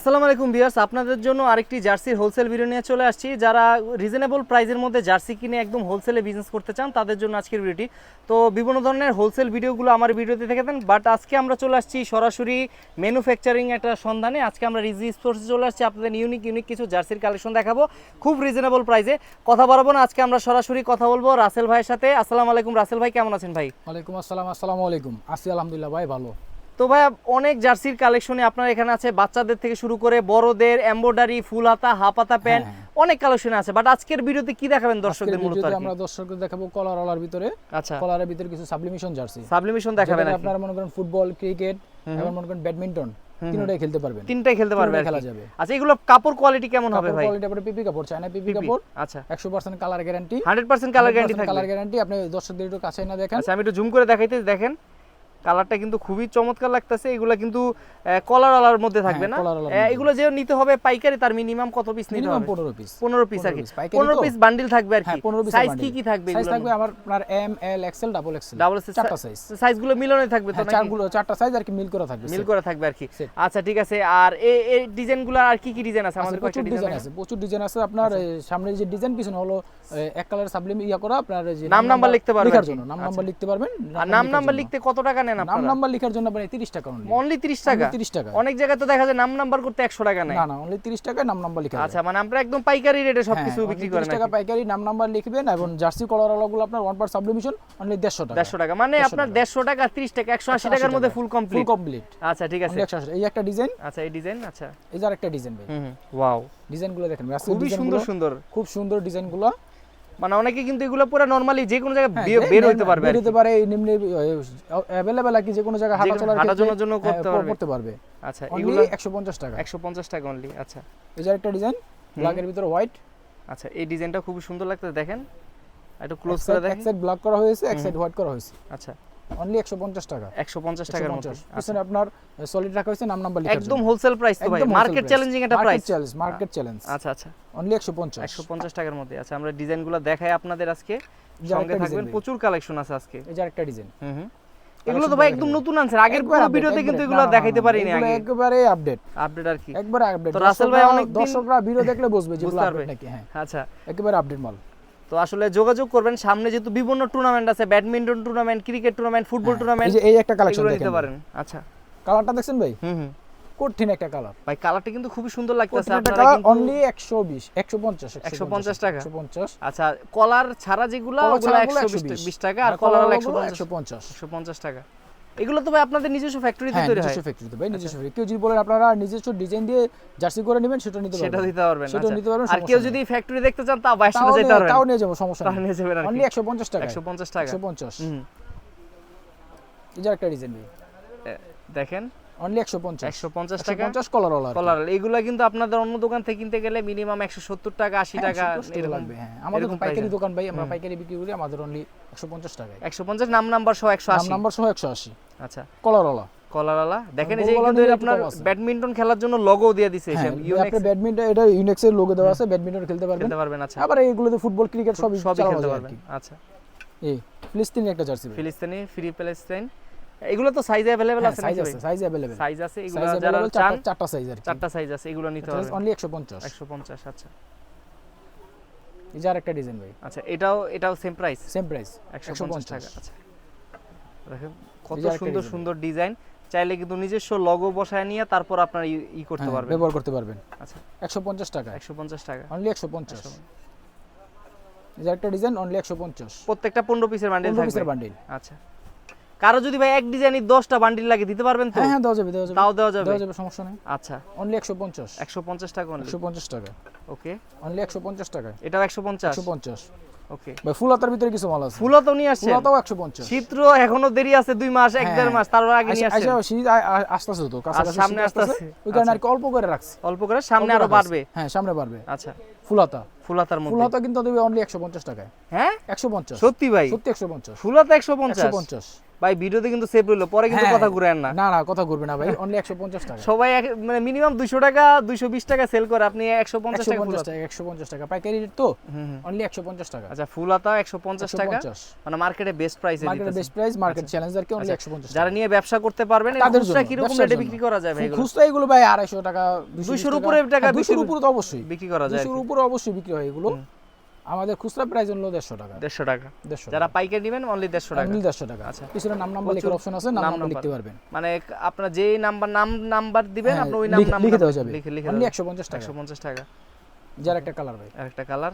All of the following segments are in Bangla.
আসসালামু আলাইকুম ভিউয়ার্স, আপনাদের জন্য আরেকটি জার্সির হোলসেল ভিডিও নিয়ে চলে আসছি। যারা রিজনেবল প্রাইসের মধ্যে জার্সি কিনে একদম হোলসেলে বিজনেস করতে চান, তাদের জন্য আজকের ভিডিওটি তো বিভিন্ন ধরনের হোলসেল ভিডিওগুলো আমার ভিডিওতে থেকে দেন বাট আজকে আমরা চলে আসছি সরাসরি ম্যানুফ্যাকচারিং একটা সন্ধানে। আজকে আমরা রিজি স্পোর্টসে চলে আসছি, আপনাদের ইউনিক ইউনিক কিছু জার্সির কালেকশন দেখাবো, খুব রিজনেবল প্রাইসে কথা বাড়াবো না, আজকে আমরা সরাসরি কথা বলব রাসেল ভাইয়ের সাথে। আসসালামু আলাইকুম রাসেল ভাই, কেমন আছেন ভাই? ওয়ালাইকুম আসসালাম, আসসালামু আলাইকুম। আছি আলহামদুলিল্লাহ ভাই, ভালো। তো ভাই অনেক জার্সির কালেকশনে আপনার এখানে আছে। বাচ্চাদের থেকে শুরু করে বড়দের এমব্রয়ডারি ফুল হাতা হাফ হাতা প্যান্ট হ্যাঁ, অনেক কালেকশন আছে। বাট আজকের ভিডিওতে কি দেখাবেন দর্শকদের মূলত আমরা দর্শকদের দেখাবো কলার ওলার ভিতরে। আচ্ছা। কলারের ভিতরে কিছু সাবলিমেশন জার্সি। সাবলিমেশন দেখাবেন। আপনারা মনে করেন ফুটবল ক্রিকেট এবং মনে করেন ব্যাডমিন্টন তিনটাই খেলতে পারবেন। তিনটাই খেলতে পারবে খেলা যাবে। আচ্ছা এগুলো কাপড় কোয়ালিটি কেমন হবে ভাই? কোয়ালিটি আপনার পিপি কাপড় চায়না পিপি পিপি। কাপড়। আচ্ছা। 100% কালার গ্যারান্টি 100% কালার গ্যারান্টি থাকবে। কালার গ্যারান্টি আপনি দর্শকদের একটু কাছে না দেখেন। আচ্ছা আমি একটু জুম করে দেখাইতে দেখেন। কালারটা কিন্তু খুবই চমৎকার লাগতেছে। এগুলো কিন্তু কলার আলার মধ্যে থাকবে না? হ্যাঁ, মধ্যে। এগুলো যে নিতে হবে পাইকারি তার মিনিমাম কত পিস নিতে হবে? 15 পিস পনেরো পিস আর কি। piece, পাইকারি পনেরো তো? পিস বান্ডিল থাকবে আর কি। হ্যাঁ 15 পিস সাইজ কি কি থাকবে সাইজ থাকবে আমার আপনার M L XL double XL double চারটা সাইজ সাইজগুলো মিলনে থাকবে তো হ্যাঁ নাকি? চারগুলো চারটা সাইজ আর কি মিল করা থাকবে মিল করে থাকবে আর কি। আচ্ছা ঠিক আছে। আর এই এই ডিজাইনগুলো আর কি কি ডিজাইন আছে? আমাদের কয়েকটা ডিজাইন আছে। প্রচুর ডিজাইন আছে। আপনার সামনে যে ডিজাইন পিছনে হলো এক কালার সাবলিম ইয়া করা আপনার যে নাম নাম্বার লিখতে পারবেন লেখার জন্য। নাম নাম্বার লিখতে পারবেন আর নাম নাম্বার লিখতে কত টাকা নেন নাম নাম্বার লেখার জন্য আপনি 30 টাকা only। অনলি 30 টাকা? Only 30 টাকা। অনেক জায়গায় তো দেখা যায় নাম নাম্বার করতে 100 টাকা নেয়। না না অনলি 30 টাকায় নাম নাম্বার লিখা আচ্ছা মানে আমরা একদম পাইকারি রেটে হ্যাঁ, সবকিছু বিক্রি করেন টাকা পাইকারি নাম নাম্বার লিখবেন এবং জার্সি আপনার ওয়ান পার সাবলিমিশন অনলি 150 টাকা। 150 টাকা। মানে আপনার 150 টাকা 30 টাকা 180 টাকার মধ্যে ফুল ফুল কমপ্লিট কমপ্লিট আচ্ছা ঠিক আছে। এই একটা ডিজাইন আচ্ছা এই ডিজাইন আচ্ছা। এই যে আরেকটা ডিজাইন ভাই। হুম ওয়াও ডিজাইনগুলো দেখেন। খুবই সুন্দর সুন্দর। খুব সুন্দর ডিজাইনগুলো মানে অনেকে কিন্তু এগুলো পুরো নরমালি যে কোনো জায়গায় হ্যাঁ, বের- হইতে পারবে বের হইতে হতে পারে নিম্নে अवेलेबल আর কি যে কোনো জায়গায় হাঁটা চলার হাঁটা চলার জন্য হ্যাঁ, করতে পারবে। করতে পারবে। আচ্ছা এগুলো 150 টাকা। 150 টাকা অনলি আচ্ছা। এই যে একটা ডিজাইন ব্ল্যাকের ভিতরে হোয়াইট আচ্ছা এই ডিজাইনটা খুব সুন্দর লাগতেছে দেখেন। একটু ক্লোজ করে দেখেন এক সাইড ব্ল্যাক করা হয়েছে এক সাইড হোয়াইট করা হয়েছে। আচ্ছা। অনলি 150 টাকা। 150 টাকার 150 আচ্ছা। পিছনে আপনার সলিড রাখা হয়েছে নাম নাম্বার একদম হোলসেল প্রাইস তো ভাই। মার্কেট চ্যালেঞ্জিং একটা প্রাইস চ্যালেঞ্জ মার্কেট চ্যালেঞ্জ আচ্ছা আচ্ছা। অনলি 150 150 টাকার মধ্যে। আচ্ছা আমরা ডিজাইনগুলো দেখাই আপনাদের আজকে। সঙ্গে থাকবেন। প্রচুর কালেকশন আছে আজকে। এই যে আরেকটা ডিজাইন হুম হুম। এগুলো তো ভাই একদম নতুন আনছেন। আগের পুরো ভিডিওতে কিন্তু এগুলো দেখাইতে পারিনি আগে। একেবারে আপডেট আপডেট আর কি? একবারে আপডেট তো রাসেল ভাই অনেকদিন- দর্শকরা ভিডিও দেখলে বুঝবে যে আপডেট নাকি হ্যাঁ। আচ্ছা। একেবারে আপডেট মাল। তো আসলে যোগাযোগ করবেন। সামনে যেহেতু বিভিন্ন টুর্নামেন্ট আছে badminton tournament cricket tournament football tournament এই একটা কালেকশন দেখতে নিতে পারেন। আচ্ছা। কালারটা দেখছেন ভাই? হুম হুম। কঠিন একটা কালার ভাই কালারটা কিন্তু খুবই সুন্দর লাগতেছে আপনারা কিন্তু অনলি 120 150 150 টাকা? 150 আচ্ছা কলার ছাড়া যেগুলো ওগুলো 120 120 20 টাকা আর কলার হলো 150 150 150 টাকা। এগুলো তো ভাই আপনাদের নিজস্ব ফ্যাক্টরিতে হ্যাঁ তৈরি হয়। নিজস্ব ফ্যাক্টরিতে ভাই নিজস্ব। কেউ যদি বলেন আপনারা নিজস্ব ডিজাইন দিয়ে জার্সি করে নেবেন সেটা নিতে পারবেন। সেটা দিতে পারবেন সেটা আচ্ছা। নিতে পারবেন, আর কেউ যদি ফ্যাক্টরি দেখতে চান তা বাইশ তাও যেতে পারবেন। তাও নিয়ে যাব সমস্যা নেই। নিয়ে যাবেন আর অনলি কি 150 টাকা। 150 টাকা। 150 হুম। এই যে একটা ডিজাইন ভাই দেখেন। অনলি 150 150 টাকা। 150 কলার ওলা কলার এগুলা কিন্তু আপনাদের অন্য দোকান থেকে কিনতে গেলে মিনিমাম 170 টাকা 80 টাকা এরকম লাগবে হ্যাঁ। আমাদের পাইকারি দোকান ভাই আমরা পাইকারি বিক্রি করি আমাদের অনলি 150 টাকায়। 150 নাম নাম্বার সহ নাম 180 নাম্বার সহ 180 আচ্ছা কলার ওলা কলারওয়ালা দেখেন এই বড় যে কলার কিন্তু নিলে আপনার একটু কম আছে। ব্যাডমিন্টন খেলার জন্য লগো দিয়ে দিছে হ্যাঁ এসব ইউনিক্স আপনি ব্যাডমিন্টন এটা ইউনিক্সের লোগো দেওয়া আছে ব্যাডমিন্টন খেলতে পারবেন খেলতে পারবেন আচ্ছা আবার এইগুলোতে ফুটবল ক্রিকেট সবই সবই চালানো খেলতে যায় আর পারবেন কি আচ্ছা এই ফিলিস্তিনি একটা জার্সি ভাই ফিলিস্তিনি ফ্রি প্যালেস্টাইন এগুলো তো সাইজ अवेलेबल আছে সাইজ নাকি আছে সাইজ अवेलेबल সাইজ আছে এগুলো সাইজ যারা अवेलेबल চান চারটা সাইজ আর কি চারটা সাইজ আছে এগুলো নিতে পারবেন অনলি 150 150 আচ্ছা এই যে আরেকটা ডিজাইন ভাই আচ্ছা এটাও এটাও সেম প্রাইস সেম প্রাইস 150 টাকা আচ্ছা দেখেন কত সুন্দর সুন্দর ডিজাইন। চাইলে কিন্তু নিজস্ব লগো বসায় নিয়ে তারপর আপনারা ই- করতে হ্যাঁ, পারবেন। ব্যবহার করতে পারবেন। আচ্ছা। 150 টাকা। 150 টাকা অনলি 150 এই একটা ডিজাইন অনলি 150 প্রত্যেকটা 15 পিসের বান্ডিল 15 পিসের থাকবে বান্ডিল আচ্ছা। কারও যদি ভাই এক ডিজাইনের 10টা বান্ডিল লাগে দিতে পারবেন তো? হ্যাঁ হ্যাঁ দেওয়া যাবে দেওয়া যাবে। তাও দেওয়া যাবে? দেওয়া যাবে সমস্যা নেই। আচ্ছা। অনলি 150 150 টাকা অনলি 150 টাকা। ওকে অনলি 150 টাকা এটাও 150 150 ওকে ভাই ফুল হাতার ভিতরে কিছু মাল আছে? ফুলও নিয়ে আসছেন? ফুল 150 শীত তো এখনও দেরি আছে দুই মাস এক হ্যাঁ, দেড় মাস তার আগে নিয়ে আচ্ছা আচ্ছা শীত আ- আ- আসতেছে তো কাছাকাছি সামনে আসতেছে। আসতেছে। ওই কারণে আচ্ছা। আর কি অল্প করে রাখছি। অল্প করে সামনে আরও বাড়বে? হ্যাঁ সামনে বাড়বে। আচ্ছা। ফুল ফুলাতার মধ্যে। হাতা কিন্তু দেবে অনলি 150 টাকায়। হ্যাঁ? 150 সত্যি ভাই। সত্যি 150 ফুলাতা 150 150 ভাই ভিডিওতে কিন্তু সেভ রইল পরে কিন্তু হ্যাঁ। কথা ঘুরেন না। না না কথা ঘুরবে না ভাই অনলি একশো পঞ্চাশ টাকা। সবাই মানে মিনিমাম দুইশো টাকা দুইশো বিশ টাকা সেল করে আপনি একশো পঞ্চাশ একশো টাকা ফুল পঞ্চাশ টাকা একশো পঞ্চাশ টাকা। পাইকারি রেট তো। অনলি একশো পঞ্চাশ টাকা। আচ্ছা ফুল আতা একশো পঞ্চাশ টাকা? মানে মার্কেটে বেস্ট প্রাইসে মার্কেটের বেস্ট প্রাইস মার্কেট চ্যালেঞ্জার কে অনলি একশো পঞ্চাশ যারা নিয়ে ব্যবসা করতে পারবেন এর তাদের জন্য, কীরকম ব্যবসার রেটে বিক্রি করা যায় ভাই এগুলো? খুচরা এগুলো ভাই আড়াইশো টাকা 200 উপরে টাকা দুশোর বিক্রি- উপরে তো অবশ্যই। বিক্রি করা যায় দুশোর উপরে অবশ্যই বিক্রি হয় এগুলো। আমাদের খুচরা প্রাইস হলো দেড়শো টাকা। দেড়শো টাকা। দেড়শো যারা পাইকারি নেবেন অনলি দেড়শো টাকা। অনলি দেড়শো টাকা। আচ্ছা। পিছনে নাম নাম্বার লেখার অপশন আছে নাম নাম নাম্বার নাম্বার। লিখতে পারবেন। মানে আপনার যেই নাম্বার নাম নাম্বার দিবেন হ্যাঁ, আপনি ওই নাম নাম্বার লিখে দেওয়া যাবে। লিখে লিখে অনলি একশো পঞ্চাশ টাকা। একশো পঞ্চাশ টাকা। যার একটা কালার ভাই। আর একটা কালার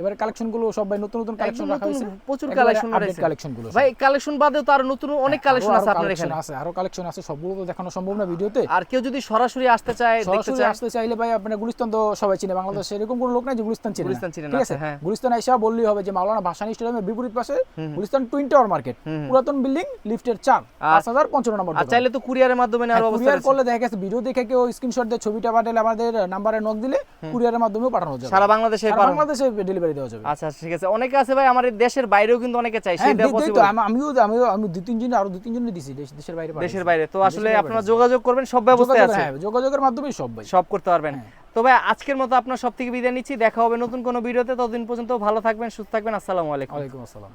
এবারে কালেকশনগুলো সব ভাই নতুন নতুন কালেকশন রাখা হয়েছে? প্রচুর কালেকশন আপডেট কালেকশনগুলো ভাই কালেকশন বাদেও তো আরও নতুন অনেক হ্যাঁ, কালেকশন আছে আপনার এখানে। আছে আরও কালেকশন আছে সবগুলো তো দেখানো সম্ভব না ভিডিওতে। আর কেউ যদি সরাসরি আসতে চায় দেখতে চায়। আসতে চাইলে ভাই আপনার গুলিস্তান তো সবাই চিনে বাংলাদেশে এরকম কোনো লোক নাই যে গুলিস্তান চিনে গুলিস্তান চিনে না, ঠিক আছে? হ্যাঁ। গুলিস্তান আইসা বললেই হবে যে মাওলানা ভাসানী স্টেডিয়ামের বিপরীত পাশে গুলিস্তান টুইন টাওয়ার মার্কেট। পুরাতন বিল্ডিং লিফটের চার পাঁচ হাজার পঞ্চান্ন নম্বর আর চাইলে তো কুরিয়ারের মাধ্যমে নেওয়ার অবস্থা কুরিয়ার করলে দেখা গেছে ভিডিও দেখে কেউ স্ক্রিনশট দিয়ে ছবিটা পাঠালে আমাদের নাম্বারে নক দিলে কুরিয়ারের মাধ্যমেও পাঠানো যাবে। সারা বাংলাদেশে বাংলাদেশে ডেলিভারি দেওয়া যাবে। আচ্ছা ঠিক আছে। অনেকে আছে ভাই আমাদের দেশের বাইরেও কিন্তু অনেকে চাই হ্যাঁ সেটা পসিবল আমিও আমিও আমি দুই তিন জন আরও দুই তিন জন দিছি দেশের বাইরে দেশের বাইরে। তো আসলে বাইরে আপনারা যোগাযোগ করবেন সব ব্যবস্থা আছে। হ্যাঁ, যোগাযোগের মাধ্যমে সব ভাই। সব করতে পারবেন। হ্যাঁ। তো ভাই আজকের মতো আপনার সব থেকে বিদায় নিচ্ছি। দেখা হবে নতুন কোনো ভিডিওতে। ততদিন পর্যন্ত ভালো থাকবেন সুস্থ থাকবেন। আসসালামু আলাইকুম। ওয়ালাইকুম আসসালাম।